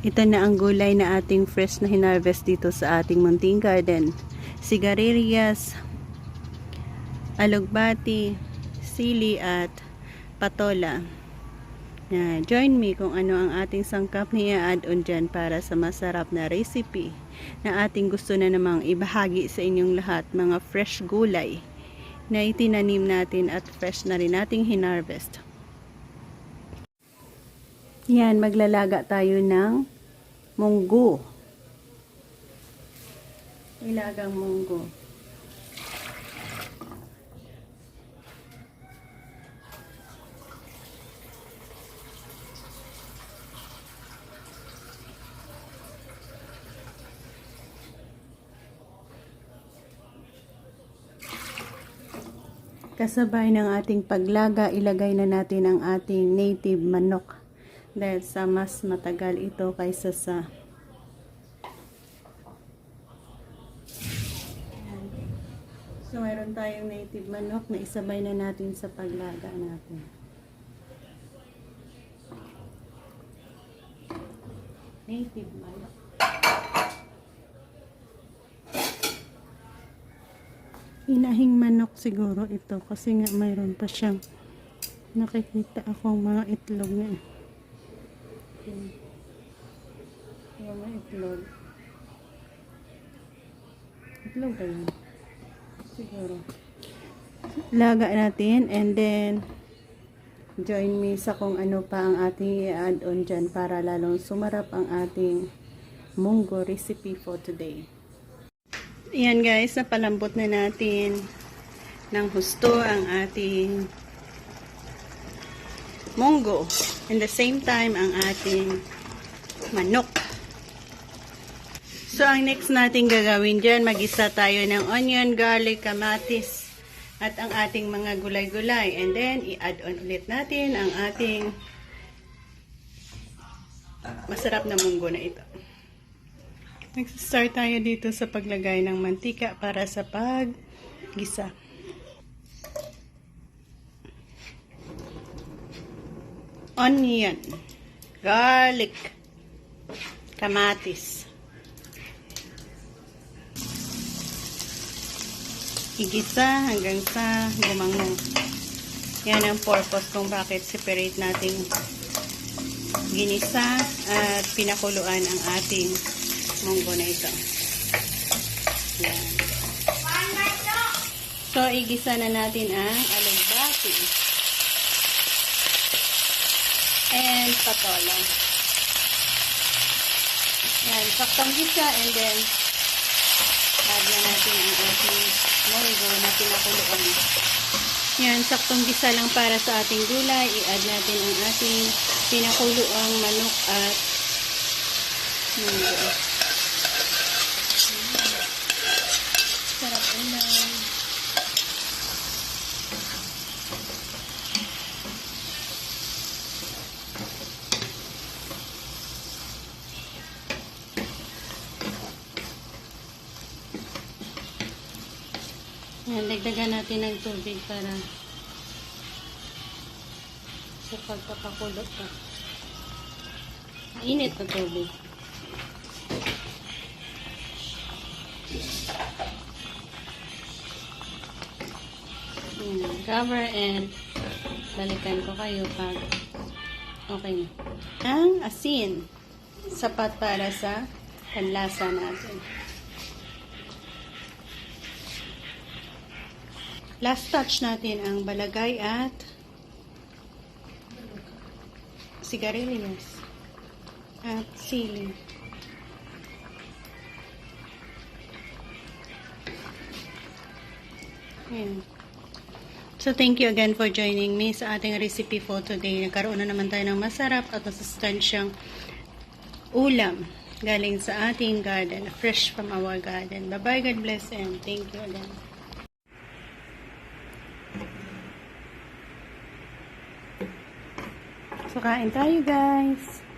Ito na ang gulay na ating fresh na hinarvest dito sa ating munting garden. Sigarilyas, alugbati, sili at patola. Na join me kung ano ang ating sangkap na i-add on dyan para sa masarap na recipe na ating gusto na namang ibahagi sa inyong lahat mga fresh gulay na itinanim natin at fresh na rin nating hinarvest. Yan, maglalaga tayo ng munggo. Ilagang munggo. Kasabay ng ating paglaga, ilagay na natin ang ating native manok dahil sa mas matagal ito kaysa sa So, mayroon tayong native manok na isabay na natin sa paglaga natin. Native manok. Hinahing manok siguro ito kasi nga mayroon pa siyang nakikita akong mga itlog niya. Yan. Yung mga itlog. Itlog ba? Siguro. Laga natin and then join me sa kung ano pa ang ating i-add on dyan para lalong sumarap ang ating munggo recipe for today. Yan guys, napalambot na natin ng husto ang ating munggo. And the same time, ang ating manok. So, ang next natin gagawin dyan, magisa tayo ng onion, garlic, kamatis, at ang ating mga gulay-gulay. And then, i-add on ulit natin ang ating masarap na munggo na ito. Nag-start tayo dito sa paglagay ng mantika para sa paggisa. Onion, garlic, kamatis. Igisa hanggang sa gumango. Yan ang purpose kung bakit separate nating ginisa at pinakuluan ang ating munggo na ito. Yan. So, igisa na natin ang alugbati. And patola. Yan, saktang gisa and then add na natin ang ating munggo na pinakuluan. Yan, saktong gisa lang para sa ating gulay. I-add natin ang ating pinakuluang manok at munggo. Sarap ulam. Yan, dagdagan natin ng tubig para sa pagpapakulot pa. Mainit na tubig. Yan, cover and balikan ko kayo pag okay na. Ang asin. Sapat para sa panlasa natin. Last touch natin ang balagay at sigarilyas at sili. So, thank you again for joining me sa ating recipe for today. Nagkaroon na naman tayo ng masarap at masustansyang ulam galing sa ating garden, fresh from our garden. Bye-bye, God bless, and thank you again. So, kain tayo, guys.